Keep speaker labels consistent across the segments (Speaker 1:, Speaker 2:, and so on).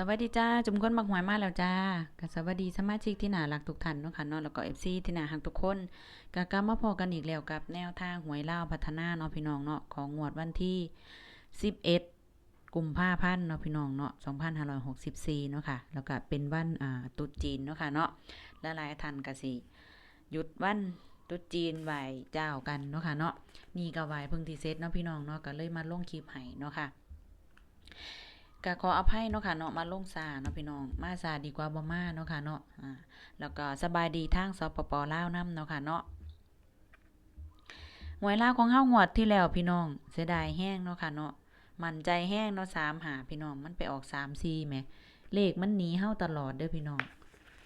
Speaker 1: สวัสดีจ้า จุ่มก้นบักหวยมาแล้วจ้าก็สวัสดีสมาชิกที่หน่ารักทุกท่านเนาะค่ะเนาะแล้วก็ FC ที่หน่ารักทุกคนก็กลับมาพอกันอีกแล้วกับแนวทางหวยเล่าพัฒนาเนาะพี่น้องเนาะของงวดวันที่ 11กุมภาพันธ์เนาะพี่น้องเนาะ2564เนาะค่ะ แล้วก็เป็นวันอ่าตุจีนเนาะค่ะเนาะและหลายท่านก็สิหยุดวันตุจีนไหวเจ้ากันเนาะค่ะเนาะนี่ก็ไหวเพิ่งที่เซตเนาะพี่น้องเนาะก็เลยมาลงคลิปให้เนาะค่ะ ก็ขออภัยเนาะค่ะเนาะมาลงซาเนาะพี่น้อง มาซาดีกว่าบ่มาเนาะค่ะเนาะอ่าแล้วก็สบายดีทางสปปลาวนํเนาะค่ะเนาะหวยลาวของเฮางวดที่แล้วพี่น้อง เสียดายแห้งเนาะค่ะเนาะมันใจแห้งเนาะ3หาพี่น้องมันไปออก3 4แหมเลขมันหนีเฮาตลอดเด้อพี่น้อง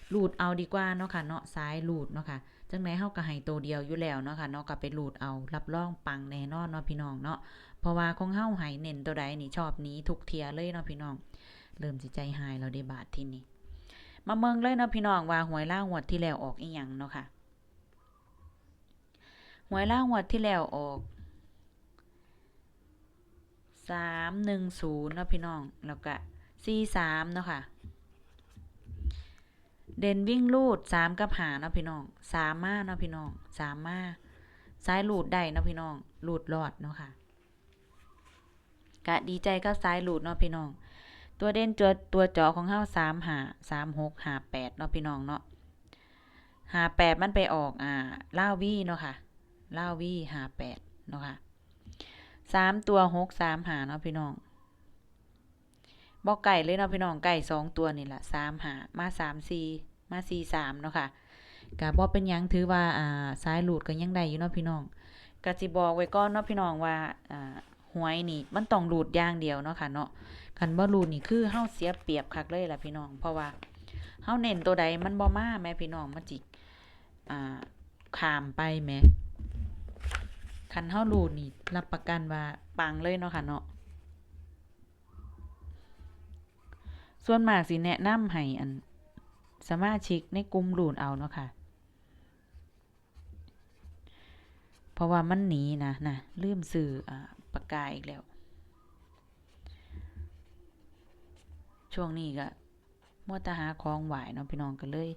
Speaker 1: หลูดเอาดีกว่าเนาะค่ะเนาะซ้ายหลูดเนาะค่ะจังไดเฮาก็ให้ตัวเดียวอยู่แล้วเนาะค่ะเนาะก็ไปหลูดเอารับรองปังแน่นอนเนาะพี่น้องเนาะ เพราะว่าของเฮาหายเน้นตัวใดนี่ชอบหนี้ทุกเทียเลยเนาะพี่น้อง เริ่มสิใจหายเราได้บาทที่นี่มาเมืองเลยเนาะพี่น้องว่าหวยล่างวดที่แล้วออกอีหยังเนาะค่ะหวยล่างวดที่แล้วออกสามหนึ่งศูนย์เนาะพี่น้องแล้วก็สี่สามเนาะค่ะ เด่นวิ่งลูดสามกับหาเนาะพี่น้องสามมาเนาะพี่น้องสามมาซ้ายลูดได้เนาะพี่น้องลูดรอดเนาะค่ะ กะดีใจกับสายหลุดเนาะพี่น้อง ตัวเด่นตัวตัวจอของเฮาสามหาสามหกหาแปดเนาะพี่น้องเนาะหาแปดมันไปออกอ่าล่าวีเนาะค่ะล่าวีหาแปดเนาะค่ะสามตัวหกสามหาเนาะพี่น้องบอกไก่เลยเนาะพี่น้องไก่สองตัวนี่แหละสามหามาสามสี่มาสี่สามเนาะค่ะกะบอกเป็นยังถือว่าอ่าสายหลุดก็ยังได้อยู่เนาะพี่น้องกะสิบอกไว้ก่อนเนาะพี่น้องว่าอ่า หวยนี่ มันต้องรูดอย่างเดียวเนาะค่ะเนาะคันบ่รูดนี่คือเฮาเสียเปรียบคักเลยล่ะพี่น้อง เพราะว่าเฮาเน้นตัวใดมันบ่มาแม่พี่น้องมันจิอ่าข้ามไปแหม่คันเฮารูดนี่ รับประกันว่าปังเลยเนาะค่ะเนาะส่วนมากสิแนะนำให้อันสมาชิกในกลุ่มรูดเอาเนาะค่ะ เพราะว่ามันหนีนะนะลืมสื่ออ่า ปากกาอีกแล้ว ช่วงนี้ก็มัวแตหาของไหวเนาะพี่น้องก็เลย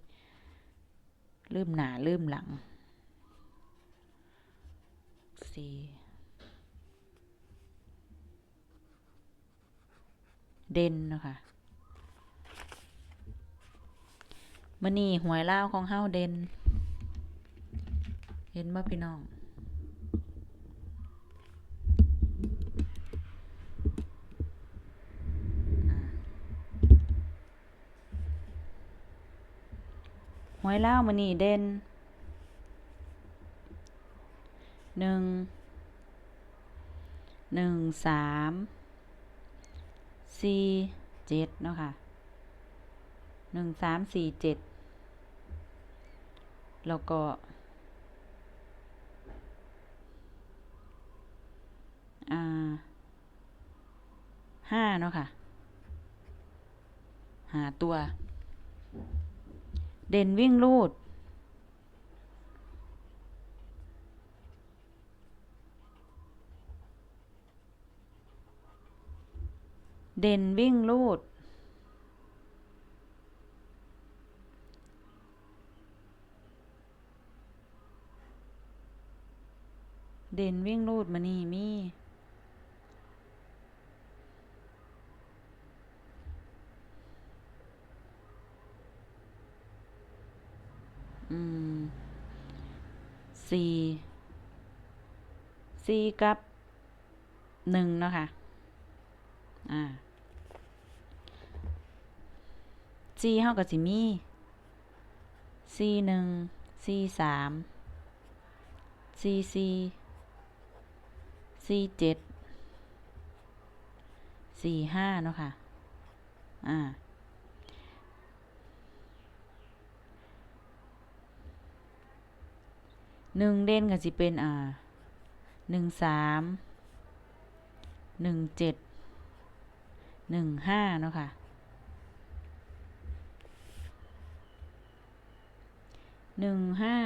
Speaker 1: ลืมหนาลืมหลังสี่เด่นนะคะมื่อนี้หวยเล่าของเฮาเด่นเห็นบ่พี่น้อง วยเล่าวมันนี่เด่นหนึ่งหนึ่งสามสี่เจ็ดเนาะค่ะหนึ่งสามสี่เจ็ดแล้วก็ อ่าห้าเนาะค่ะ หาตัว เด่นวิ่งลูด เด่นวิ่งลูด เด่นวิ่งลูดมานี่มี่ สี่สี่กับหนึ่งเนาะค่ะ อ่าสี่เท่ากับสิมีสี่หนึ่งสี่สามสี่สี่สี่เจ็ดสี่ห้าเนาะค่ะ อ่า หนึ่งเด่นก็สิเป็นอ่าหนึ่งสามหนึ่งเจ็ดหนึ่งห้าเนาะค่ะหนึ่งห้า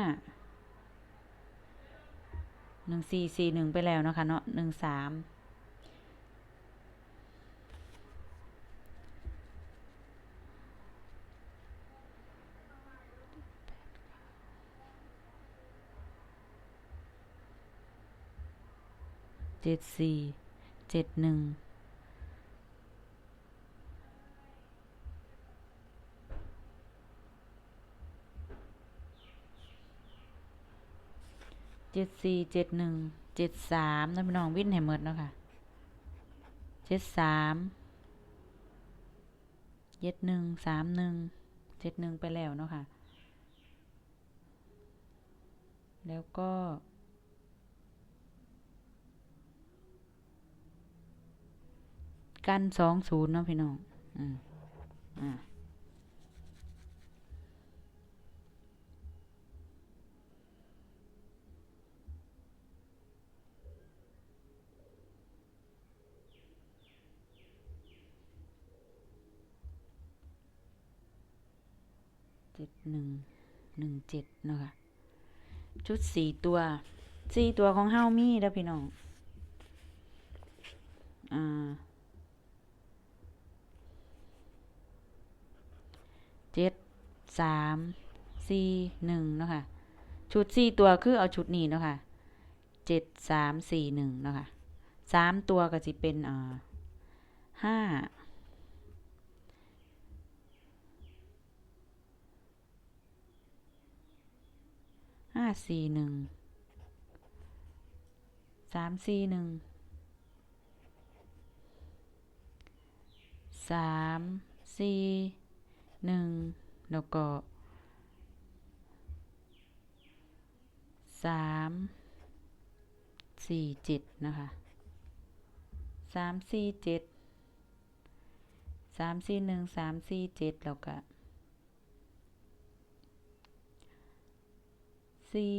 Speaker 1: หนึ่งสี่สี่หนึ่งไปแล้วเนาะค่ะเนาะหนึ่งสาม เจ็ดสี่เจ็ดหนึ่งเจ็ดสี่เจ็ดหนึ่งเจ็ดสามนะพี่น้องวิ่นให้หมดเนาะค่ะเจ็ดสามเจ็ดหนึ่งสามหนึ่งเจ็ดหนึ่งไปแล้วเนาะค่ะ แล้วก็ กันสองศูนย์เนาะพี่น้องอืมอ่าเจ็ดหนึ่งหนึ่งเจ็ดนะคะชุดสี่ตัวสี่ตัวของเฮามีเด้อพี่น้อง อ่า เจ็ดสามสี่หนึ่งเนาะค่ะชุดสี่ตัวคือเอาชุดนี้เนาะค่ะเจ็ดสามสี่หนึ่งเนาะค่ะสามตัวก็จะเป็นอ่าห้าห้าสี่หนึ่งสามสี่หนึ่งสามสี่ หนึ่งแล้วก็สามสี่เจ็ดนะคะสามสี่เจ็ดสามสี่หนึ่งสามสี่เจ็ดแล้วก็สี่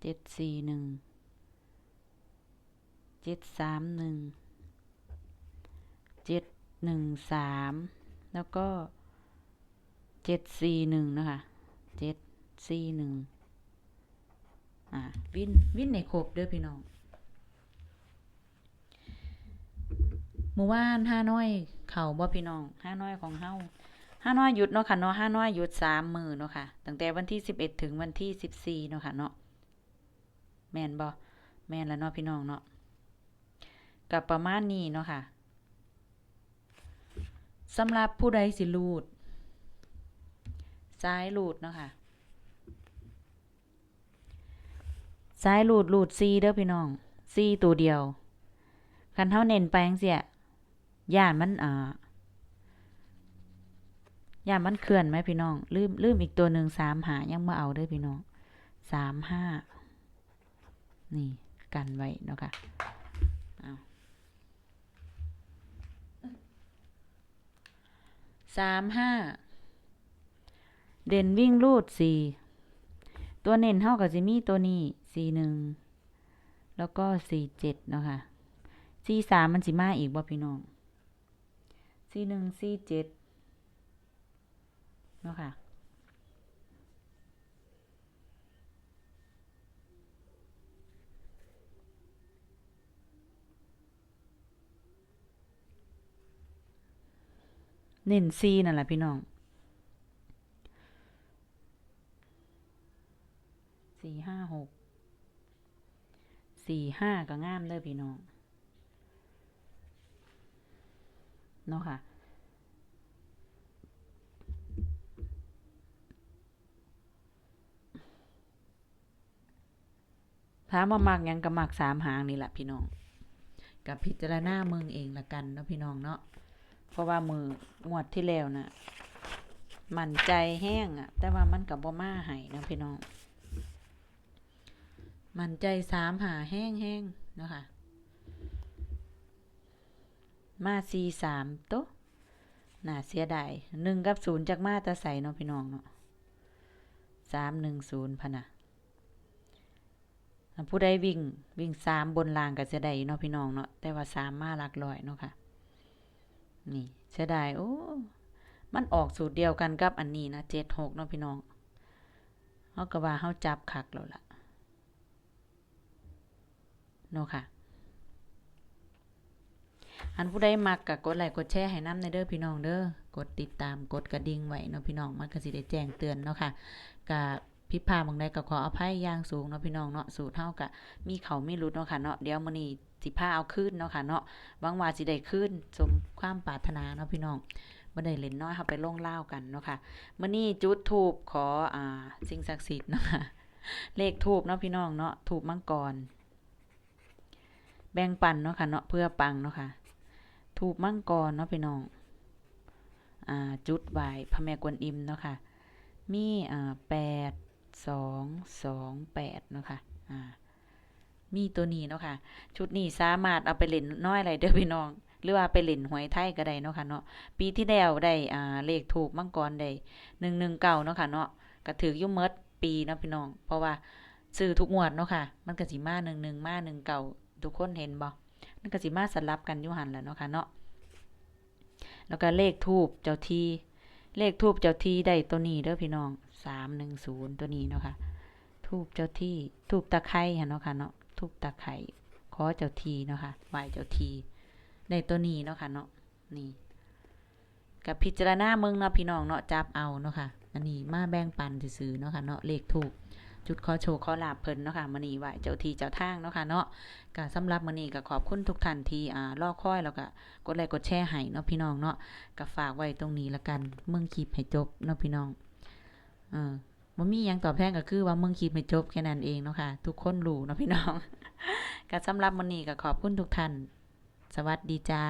Speaker 1: เจ็ดสี่หนึ่ง เจ็ดสามหนึ่งเจ็ดหนึ่งสามแล้วก็เจ็ดสี่หนึ่งนะคะเจ็ดสี่หนึ่งอ่าวินวินในครบเด้อพี่น้องหมู่บ้านห้าน้อยเข่าบ่พี่น้องห้าน้อยของเฮาห้าน้อยหยุดเนาะค่ะเนาะห้าน้อยหยุดสามมือเนาะค่ะตั้งแต่วันที่สิบเอ็ดถึงวันที่สิบสี่เนาะค่ะเนาะแมนบ่แมนแล้วเนาะพี่น้องเนาะ กับประมาณนี้เนาะค่ะสำหรับผู้ใดสิรูดซ้ายรูดเนาะค่ะซ้ายรูดรูดซีเด้อพี่น้องซีตัวเดียว คันเท่าเน้นไปจังเสียย่านมันอ่าย่านมันเคลื่อนไหมพี่น้อง ลืมลืมอีกตัวหนึ่งสามหายังมาเอาเด้อพี่น้องสามห้านี่ กันไว้เนาะค่ะ สามห้าเด่นวิ่งรูดสี่ตัวเน้นเท่ากับจิมี่ตัวนี้สี่หนึ่งแล้วก็สี่เจ็ดเนาะค่ะสี่สามมันสิมาอีกบ่พี่น้องสี่หนึ่งสี่เจ็ดเนาะค่ะ เน้นซีนั่นแหละพี่น้องสี่ห้าหกสี่ห้าก็งามเด้อพี่น้องเนาะค่ะถามว่ามักยังก็มักสามหางนี่แหละพี่น้อง กับพิจารณาเมืองเองละกันเนาะพี่น้องเนาะ เพราะว่ามืองวดที่แล้วนะ่ะมันใจแห้งอะ่ะแต่ว่ามันกับบ่มาให้นะพี่น้อง มันใจสามหาแห้งแห้งนะคะมาสี่สามโตะน่าเสียดายหนึ่งกับศูนย์จากมาตาใส่เนาะพี่น้องเนาะสามหนึ่งศูนย์พะนะผู้ใดวิ่งวิ่งสามบนรางก็จะได้เนาะพี่น้องเนาะแต่ว่าสามมาหลักร้อยเนาะค่ะ นี่เสียดายโอ้มันออกสูตรเดียวกันกับอันนี้นะเจ็ดหกเนาะพี่น้องเขาก็ว่าเขาจับคักแล้วล่ะเนาะค่ะ อันผู้ใดมักกับกดไลค์กดแชร์ให้น้ำในเด้อพี่น้องเด้อกดติดตามกดกระดิ่งไว้เนาะพี่น้องมันก็สิได้แจ้งเตือนเนาะค่ะกับผิพาบางใดก็ขออภัยอย่างสูงเนาะพี่น้องเนาะสูตรเฮาก็มีเขาไมีรุดเนาะค่ะเนาะเดี๋ยวมื้อนี้ สิพาเอาคืนเนาะค่ะเนาะวังว่าสิได้คืนสมความปรารถนาเนาะพี่น้องบ่ได้เล่นน้อยเฮาไปลงเล่ากันเนาะค่ะมื้อนี้จุดธูปขออ่าสิ่งศักดิ์สิทธิ์เนาะค่ะเลขธูปเนาะพี่น้องเนาะธูปมังกร แบ่งปันเนาะค่ะเนาะเพื่อปังเนาะค่ะธูปมังกรเนาะพี่น้องอ่าจุดไหว้พระแม่กวนอิมเนาะค่ะมีอ่าแปดสองสองแปดเนาะค่ะอ่า มีตัวนี้เนาะค่ะ ชุดนี้สามารถเอาไปเล่นน้อยอะไรเด้อพี่น้อง หรือว่าไปเล่นหวยไทยก็ได้เนาะค่ะเนาะ ปีที่แล้วได้อ่าเลขถูกมังกรได้หนึ่งหนึ่งเก่าเนาะค่ะเนาะก็ถือยุ่เมดปีเนาะพี่น้อง เพราะว่าซื้อทุกงวดเนาะค่ะ มันก็สิมาหนึ่งหนึ่งมาหนึ่งเก่าทุกคนเห็นบ่มันก็สิมาสลับกันยู่หันแล้วเนาะค่ะเนาะ แล้วก็เลขทูบเจ้าทีเลขทูบเจ้าที่ได้ตัวนี้เด้อพี่น้องสามหนึ่งศูนย์ตัวนี้เนาะค่ะทูบเจ้าที่ทูบตะไคร้ค่เนาะค่ะเนาะ ทูบตะไคร้ขอเจ้าทีเนาะค่ะไหวเจ้าทีในตัวนี้เนาะค่ะเนาะนี่กับพิจารณาเมืองเนาะพี่น้องเนาะจับเอาเนาะค่ะอันนี้มาแบ่งปันซื้อเนาะค่ะเนาะเลขถูกจุดขอโชว์ขอลาบเพิ่นเนาะค่ะมื้อนี้ไหวเจ้าทีเจ้าทางเนาะค่ะเนาะก็สำหรับมื้อนี้ก็ขอบคุณทุกท่านที่อ่ารอคอยแล้วก็กดไลค์กดแชร์ให้เนาะพี่น้องเนาะก็ฝากไว้ตรงนี้ละกันเมืองคลิปให้จบเนาะพี่น้องเออ มันมียังตอบแทนก็คือว่าเมืองคิดไม่จบแค่นั้นเองเนาะค่ะ ทุกคนรู้เนาะพี่น้องก็สำหรับมันนี้ก็ขอบคุณทุกท่าน สวัสดีจ้า